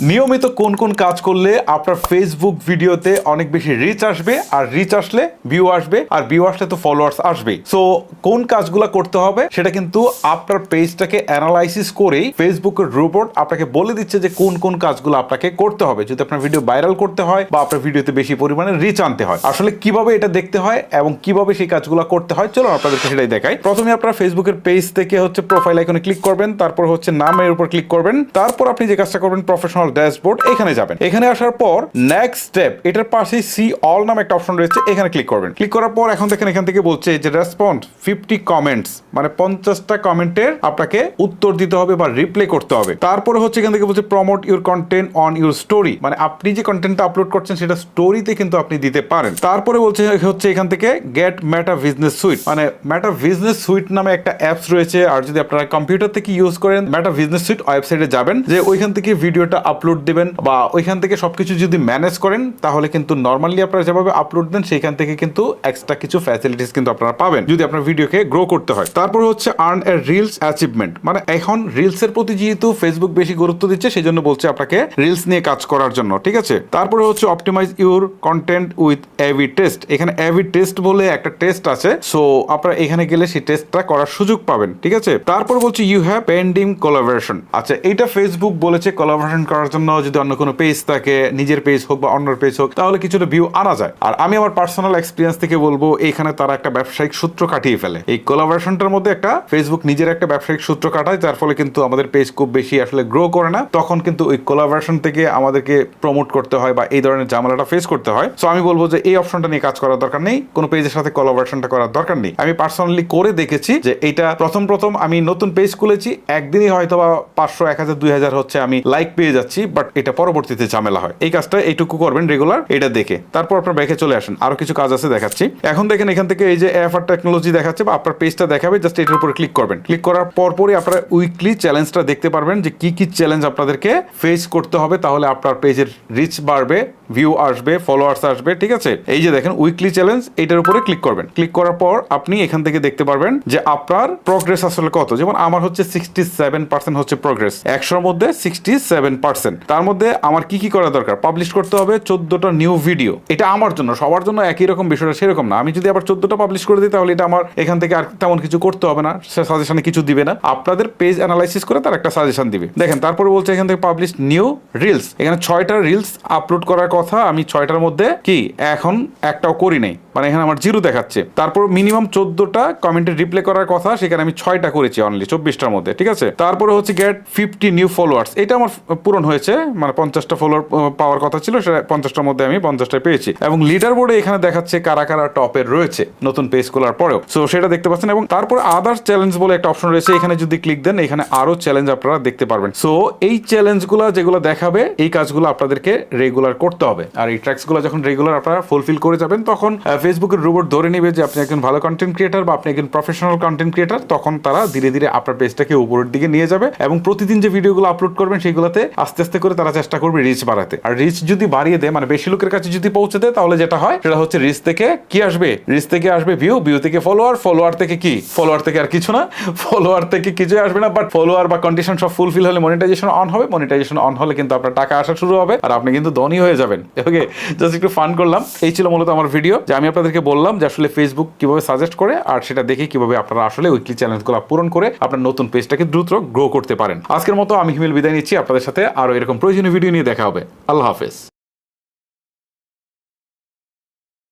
নিয়মিত কোন কোন কাজ করলে আপনার ফেসবুক ভিডিওতে অনেক বেশি রিচ আসবে আর রিচ আসলে ভিউ আসবে আর ভিউ আসলে তো ফলোয়ার্স আসবে। সো কোন কাজগুলো করতে হবে সেটা কিন্তু আপনার পেজটাকে অ্যানালাইসিস করেই ফেসবুকের রোবট আপনাকে বলে দিচ্ছে যে কোন কোন কাজগুলো আপনাকে করতে হবে। যদি আপনার ভিডিও ভাইরাল করতে হয় বা আপনার ভিডিওতে বেশি পরিমাণে রিচ আনতে হয়। আসলে কীভাবে এটা দেখতে হয় এবং কীভাবে সেই কাজগুলো করতে হয় চলো আপনাদেরকে সেটাই দেখাই। প্রথমে আপনার ফেসবুকের পেজ থেকে হচ্ছে প্রোফাইল আইকনে ক্লিক করবেন, তারপর হচ্ছে নামের উপর ক্লিক করবেন, তারপর আপনি যে কাজটা করবেন প্রফেশনাল ড্যাশবোর্ড এখানে যাবেন। এখানে আসার পর নেক্সট স্টেপ এটার পাশে সি অল নামে একটা অপশন রয়েছে, এখানে ক্লিক করবেন। ক্লিক করার পর এখন দেখেন, এখান থেকে বলছে যে রেসপন্ড ফিফটি কমেন্টস মানে পঞ্চাশটা কমেন্টের আপনাকে উত্তর দিতে হবে বা রিপ্লে করতে হবে। তারপরে হচ্ছে এখান থেকে বলছে promote your content on your story মানে আপনি যে কন্টেন্টটা আপলোড করছেন সেটা স্টোরিতে কিন্তু আপনি দিতে পারেন। তারপরে বলছে হচ্ছে এখান থেকে গেট মেটা বিজনেস সুইট মানে মেটা বিজনেস সুইট নামে একটা অ্যাপস রয়েছে, আর যদি আপনারা কম্পিউটার থেকে ইউজ করেন মেটা বিজনেস সুইট ওয়েবসাইটে যাবেন, যে ওইখান থেকে ভিডিওটা আপলোড দেবেন বা ওইখান থেকে সবকিছু যদি ম্যানেজ করেন, তাহলে কিন্তু নর্মালি আপনারা যেভাবে আপলোড দেন সেখান থেকে কিন্তু এক্সট্রা কিছু ফ্যাসিলিটিস কিন্তু আপনারা পাবেন, যদি আপনার ভিডিওকে গ্রো করতে হয়। তারপর হচ্ছে আর্ন এ রিলস অ্যাচিভমেন্ট মানে এখন রিলস এর প্রতি যেহেতু ফেসবুক বেশি গুরুত্ব দিচ্ছে সেই জন্য বলছে আপনাকে রিলস নিয়ে কাজ করার জন্য, ঠিক আছে? তারপরে হচ্ছে optimise your content with A B test এখানে এভি টেস্ট বলে একটা টেস্ট আছে সো আপনারা এখানে গেলে সেই টেস্টটা করার সুযোগ পাবেন, ঠিক আছে? তারপর বলছে ইউ হ্যাভ পেন্ডিং কোলাবোরেশন আচ্ছা এইটা ফেসবুক বলেছে কোলাবোরেশন করার জন্য যদি অন্য কোনো পেজ থাকে, নিজের পেজ হোক বা অন্য পেজ হোক, তাহলে কিছুটা ভিউ আনা যায়। আর আমি আমার পার্সোনাল এক্সপিরিয়েন্স থেকে বলব, এখানে তারা একটা ব্যবসায়িক সূত্র কাটিয়ে ফেলে। এই কোলাবোরেশনটার মধ্যে একটা ফেসবুক নিজের একটা ব্যবসায়িক সূত্র কাটায়, যার ফলে কিন্তু আমাদের পেজ খুব বেশি আসলে গ্রো করে না। তখন কিন্তু ওই কোলাবোরেশন থেকে আমাদেরকে প্রমোট করতে হয় বা এই ধরনের ঝামেলাটা ফেস করতে হয়। সো আমি বলব যে এই অপশনটা নিয়ে কাজ করার দরকার নেই, কোনো পেজের সাথে কোলাবোরেশনটা করার দরকার নেই। আমি পার্সোনালি করে দেখেছি যে এটা প্রথম প্রথম আমি নতুন পেজ খুলেছি, একদিনই হয়তো বা পাঁচশো, এক হাজার, দুই হাজার হচ্ছে আমি লাইক পেয়ে যাচ্ছি। বাট এটা পরবর্তীতে ঝামেলা হয়। এই কাজটা এইটুকু করবেন রেগুলার এটা দেখে। তারপর আপনার ব্যাকে চলে আসেন। আরও কিছু কাজ আছে দেখাচ্ছি। এখন দেখেন এখান থেকে এই যে অ্যাপ আর টেকনোলজি দেখাচ্ছে, বা আপনার পেজটা দেখাবে জাস্ট এটার উপর ক্লিক করবেন। ক্লিক করার পরপরই আপনার উইকলি চ্যালেঞ্জটা দেখতে পারবেন যে কি কি চ্যালেঞ্জ আপনাদেরকে ফেস করতে হবে, তাহলে আপনার পেজের রিচ বাড়বে ভিউ আসবে ফলোয়ার্স আসবে, ঠিক আছে? এই যে দেখেন উইকলি চ্যালেঞ্জ এটার উপরে ক্লিক করবেন। ক্লিক করার পর আপনি এখান থেকে দেখতে পারবেন যে আপনার প্রগ্রেস আসলে কত। যেমন আমার হচ্ছে সিক্সটি সেভেন পার্সেন্ট হচ্ছে প্রগ্রেস একশোর মধ্যে সিক্সটি সেভেন পার্সেন্ট তার মধ্যে আমার কি কি করা দরকার? পাবলিশ করতে হবে চোদ্দটা নিউ ভিডিও। এটা আমার জন্য, সবার জন্য একই রকম বিষয়টা সেরকম না। আমি যদি আবার চোদ্দটা পাবলিশ করে দিই, তাহলে এটা আমার এখান থেকে আর তেমন কিছু করতে হবে না। সে সাজেশনে কিছু দিবে না। আপনাদের পেজ অ্যানালাইসিস করে তার একটা সাজেশন দিবে। দেখেন, তারপরে বলছে এখান থেকে পাবলিশ নিউ রিলস এখানে ছয়টা রিলস আপলোড করার কথা। আমি ছয়টার মধ্যে কি? এখন একটাও করি নাই। মানে এখানে আমার জিরো দেখাচ্ছে। তারপর মিনিমাম চোদ্দটা কমেন্টে রিপ্লে করার কথা। সেখানে আমি ছয়টা করেছি অনলি চব্বিশটার মধ্যে। ঠিক আছে? তারপরে হচ্ছে গেট ফিফটি নিউ ফলোয়ার্স এটা আমার পূরণ হয়েছে মানে পঞ্চাশটা ফলোয়ার পাওয়ার কথা ছিল সেটা পঞ্চাশটার মধ্যে আমি পঞ্চাশটা পেয়েছি। এবং লিডার বোর্ডে এখানে দেখাচ্ছে কারা কারা টপের রয়েছে, নতুন পেজ খোলার পরেও। সো সেটা দেখতে পাচ্ছেন এবং তারপর আদার্স চ্যালেঞ্জ বলে একটা অপশন রয়েছে, এখানে যদি ক্লিক দেন, এখানে আরও চ্যালেঞ্জ আপনারা দেখতে পারবেন। সো এই চ্যালেঞ্জগুলো যেগুলো দেখাবে, এই কাজগুলো আপনাদেরকে রেগুলার করতে হবে। আর এই ট্র্যাক্সগুলো যখন রেগুলার আপনারা ফুলফিল করে যাবেন, তখন ফেসবুকের রোবট ধরে নেবে যে আপনি একজন ভালো কন্টেন্ট ক্রিয়েটার বা আপনি একজন প্রফেশনাল কন্টেন্ট ক্রিয়েটার তখন তারা ধীরে ধীরে আপনার পেজটাকে উপরের দিকে নিয়ে যাবে এবং প্রতিদিন যে ভিডিওগুলো আপলোড করবেন, সেগুলোতে আস্তে আস্তে আস্তে করে তারা চেষ্টা করবে রিচ বাড়াতে। আর রিচ যদি বাড়িয়ে দেয় মানে বেশি লোকের কাছে যদি পৌঁছে দেয়, তাহলে যেটা হয়, সেটা হচ্ছে রিচ থেকে কি আসবে? রিচ থেকে আসবে ভিউ ভিউ থেকে ফলোয়ার ফলোয়ার থেকে কি? ফলোয়ার থেকে আর কিছু না ফলোয়ার থেকে কিছুই আসবে না বাট ফলোয়ার বা কন্ডিশন সব ফুলফিল হলে মনিটাইজেশন অন হবে মনিটাইজেশন অন হলে কিন্তু আপনার টাকা আসা শুরু হবে, আর আপনি কিন্তু ধনী হয়ে যাবেন। ওকে জাস্ট একটু ফান করলাম। এই ছিল মূলত আমার ভিডিও যে আমি আপনাদেরকে বললাম যে আসলে ফেসবুক কীভাবে সাজেস্ট করে, আর সেটা দেখে কীভাবে আপনারা আসলে উইকলি চ্যালেঞ্জগুলো পূরণ করে আপনার নতুন পেজটাকে দ্রুত গ্রো করতে পারেন। আজকের মতো আমি হিমেল বিদায় নিচ্ছি, আপনাদের সাথে আরও এরকম প্রয়োজনীয় ভিডিও নিয়ে দেখা হবে। আল্লাহ হাফেজ।